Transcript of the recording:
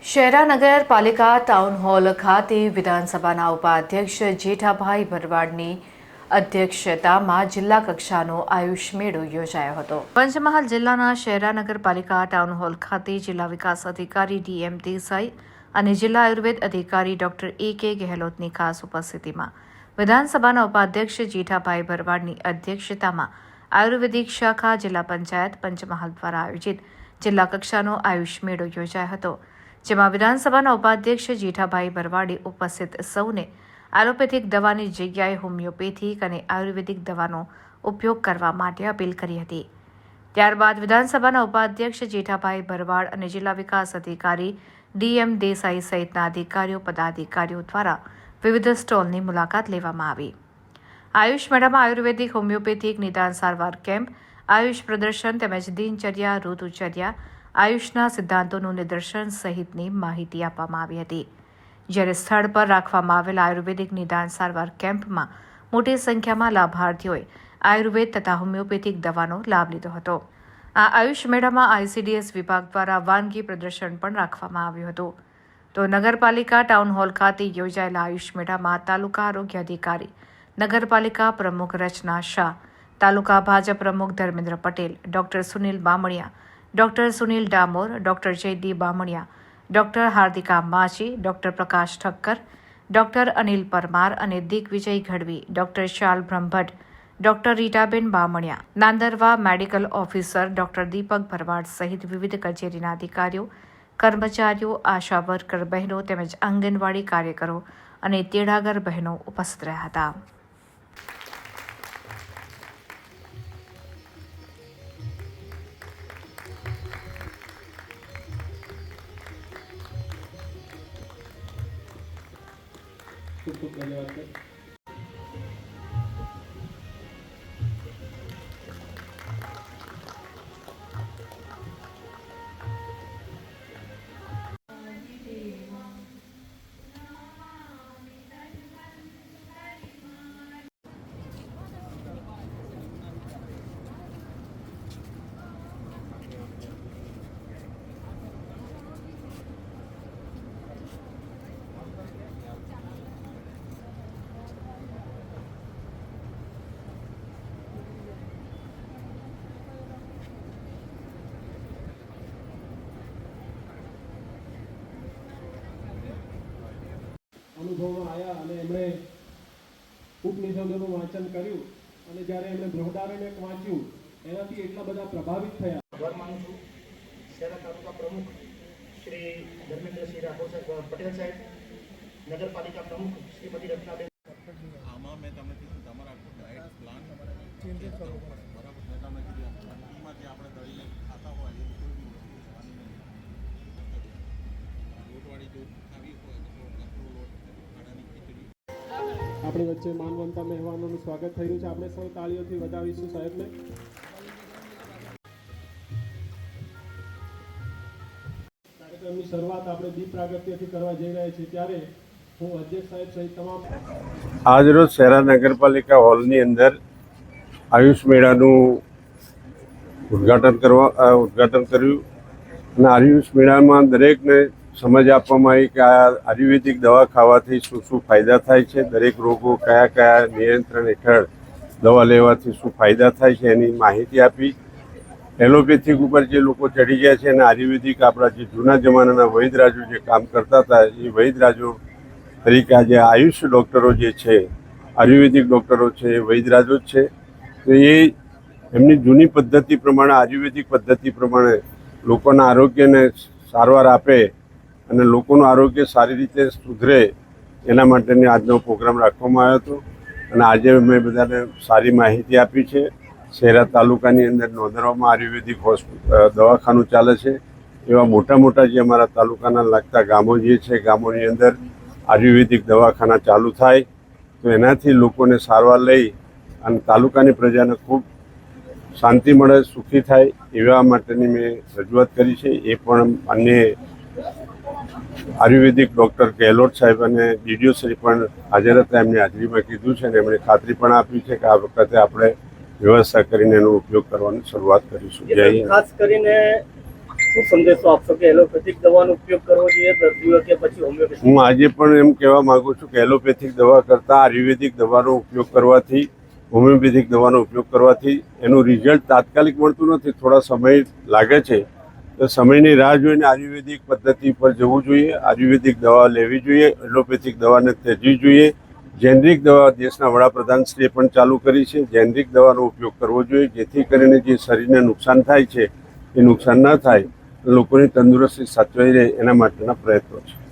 શહેરા નગરપાલિકા town hall ખાતે વિધાનસભાના ઉપાધ્યક્ષ જેઠાભાઈ ભરવાડની અધ્યક્ષતામાં જિલ્લા કક્ષાનો આયુષ મેળો યોજાયો હતો. પંચમહાલ જિલ્લાના શહેરા નગરપાલિકા ટાઉન હોલ ખાતે જિલ્લા વિકાસ અધિકારી ડીએમ દેસાઈ અને જિલ્લા આયુર્વેદ અધિકારી ડોક્ટર એ કે ગેહલોતની ખાસ ઉપસ્થિતિમાં વિધાનસભાના ઉપાધ્યક્ષ જેઠાભાઈ ભરવાડની અધ્યક્ષતામાં આયુર્વેદિક શાખા જિલ્લા પંચાયત પંચમહાલ દ્વારા આયોજિત જિલ્લા કક્ષાનો આયુષ મેળો યોજાયો હતો. જેમાં વિધાનસભાના ઉપાધ્યક્ષ જેઠાભાઈ ભરવાડે ઉપસ્થિત સૌને એલોપેથિક દવાની જગ્યાએ હોમિયોપેથિક અને આયુર્વેદિક દવાનો ઉપયોગ કરવા માટે અપીલ કરી હતી. ત્યારબાદ વિધાનસભાના ઉપાધ્યક્ષ જેઠાભાઈ ભરવાડ અને જિલ્લા વિકાસ અધિકારી ડીએમ દેસાઈ સહિતના અધિકારીઓ, પદાધિકારીઓ દ્વારા વિવિધ સ્ટોલની મુલાકાત લેવામાં આવી. આયુષ મેળામાં આયુર્વેદિક હોમિયોપેથિક નિદાન સારવાર કેમ્પ, આયુષ પ્રદર્શન તેમજ દિનચર્યા, ઋતુચર્યા આયુષના સિદ્ધાંતોનું નિદર્શન સહિતની માહિતી આપવામાં આવી હતી. જ્યારે સ્થળ પર રાખવામાં આવેલા આયુર્વેદિક નિદાન સારવાર કેમ્પમાં મોટી સંખ્યામાં લાભાર્થીઓએ આયુર્વેદ તથા હોમિયોપેથિક દવાનો લાભ લીધો હતો. આ આયુષ મેળામાં આઈસીડીએસ વિભાગ દ્વારા વાનગી પ્રદર્શન પણ રાખવામાં આવ્યું હતું. તો નગરપાલિકા ટાઉન હોલ ખાતે યોજાયેલા આયુષ મેળામાં તાલુકા આરોગ્ય અધિકારી, નગરપાલિકા પ્રમુખ રચના શાહ, તાલુકા ભાજપ પ્રમુખ Dharmendra Patel, doctor Sunil Bamaniya doctor Sunil Damor doctor Jaydeep Bamaniya doctor Hardika Machhi doctor Prakash Thakkar doctor Anil Parmar અને Digvijay Gadhvi doctor Shal Brahmbhatt doctor Ritaben Bamaniya Nandarva medical officer doctor Deepak Bharwad સહિત વિવિધ કચેરીના અધિકારીઓ, કર્મચારીઓ, આશા worker બહેનો તેમજ આંગણવાડી કાર્યકરો અને તેડાગર બહેનો ઉપસ્થિત રહ્યા હતા. Çok çok. અનુભવમાં આવ્યા અને એમણે ઉપનિષદોનું વાંચન કર્યું. અને જ્યારે એમણે બૃહદારણ્યક વાંચ્યું એનાથી એટલા બધા પ્રભાવિત થયા. આભાર માનું છું. શહેરા તાલુકા પ્રમુખ શ્રી ધર્મેન્દ્રસિંહ રાઠોડ સાહેબ પટેલ સાહેબ નગરપાલિકા પ્રમુખ શ્રીમતી રચનાબેન આમાં મેં તમને કીધું તમારા આખો ડાયટ પ્લાન ચેન્જ કરવો પડે બરાબર મેં તમને કીધું એમાં. જે આપણે દળીને ખાતા હોય એ કોઈ બી વસ્તુ ખાવાની નહીં. લોટવાળી જો ખાવી હોય તો આપણી વચ્ચે માનવંતા મહેમાનોનું સ્વાગત થઈ રહ્યું છે. આપણે સૌ તાળીઓથી વધાવીશું સાહેબને. કાર્યક્રમની શરૂઆત આપણે દીપ પ્રાગત્યથી કરવા જઈ રહ્યા છીએ. ત્યારે હું અધ્યક્ષ સાહેબ સહિત તમામ આજરોજ શહેરા નગરપાલિકા હોલની અંદર આયુષ મેળાનું ઉદ્ઘાટન કરવા ઉદઘાટન કર્યું. અને આયુષ મેળામાં દરેકને સમજ આપવામાં આવી કે આ આયુર્વેદિક દવા ખાવાથી શું શું ફાયદા થાય છે? દરેક રોગો કયા કયા નિયંત્રણ હેઠળ દવા લેવાથી શું ફાયદા થાય છે એની માહિતી આપી. એલોપેથિક ઉપર જે લોકો ચડી ગયા છે અને આયુર્વેદિક આપણા જે જૂના જમાનાના વૈદરાજો જે કામ કરતા હતા, એ વૈદરાજો તરીકે આજે આયુષ ડૉક્ટરો જે છે, આયુર્વેદિક ડૉક્ટરો છે, એ વૈદરાજો જ છે. તો એ એમની જૂની પદ્ધતિ પ્રમાણે, આયુર્વેદિક પદ્ધતિ પ્રમાણે લોકોના આરોગ્યને સારવાર આપે અને લોકોનું આરોગ્ય સારી રીતે સુધરે એના માટેની આજનો પ્રોગ્રામ રાખવામાં આવ્યો હતો. અને આજે મેં બધાને સારી માહિતી આપી છે. શહેરા તાલુકાની અંદર નોંધવામાં આયુર્વેદિક હોસ્પિટલ દવાખાનું ચાલે છે. એવા મોટા મોટા જે અમારા તાલુકાના લાગતા ગામો જે છે, ગામોની અંદર આયુર્વેદિક દવાખાના ચાલુ થાય. તો એનાથી લોકોને સારવાર લઈ અને તાલુકાની પ્રજાને ખૂબ શાંતિ મળે, સુખી થાય એવા માટેની મેં રજૂઆત કરી છે. એ પણ અન્ય આયુર્વેદિક ડૉક્ટર ગેહલોત સાહેબ અને ડીડીઓ શ્રી પણ હાજર હતા. એમની હાજરીમાં કીધું છે અને એમણે ખાતરી પણ આપી છે કે આ વખતે આપણે વ્યવસ્થા કરીને એનો ઉપયોગ કરવાની શરૂઆત કરીશું. જય ખાસ કરીને શું સંદેશો આપશો કે એલોપેથિક દવાનો ઉપયોગ કરવો જોઈએ દર્દીઓ કે પછી હોમિયોપેથિક હું આજે પણ એમ કહેવા માંગુ છું કે એલોપેથિક દવા કરતાં આયુર્વેદિક દવાનો ઉપયોગ કરવાથી હોમિયોપેથિક દવાનો ઉપયોગ કરવાથી એનું રિઝલ્ટ તાત્કાલિક મળતું નથી. થોડા સમય લાગે છે. તો સમયની રાહ જોઈને આયુર્વેદિક પદ્ધતિ પર જવું જોઈએ, આયુર્વેદિક દવા લેવી જોઈએ, એલોપેથિક દવાને ત્યજવી જોઈએ. જેનરિક દવા દેશના વડાપ્રધાનશ્રીએ પણ ચાલુ કરી છે. જેનરિક દવાનો ઉપયોગ કરવો જોઈએ, જેથી કરીને જે શરીરને નુકસાન થાય છે, એ નુકસાન ન થાય, લોકોની તંદુરસ્તી સાચવાઈ રહે એના માટેના પ્રયત્નો છે.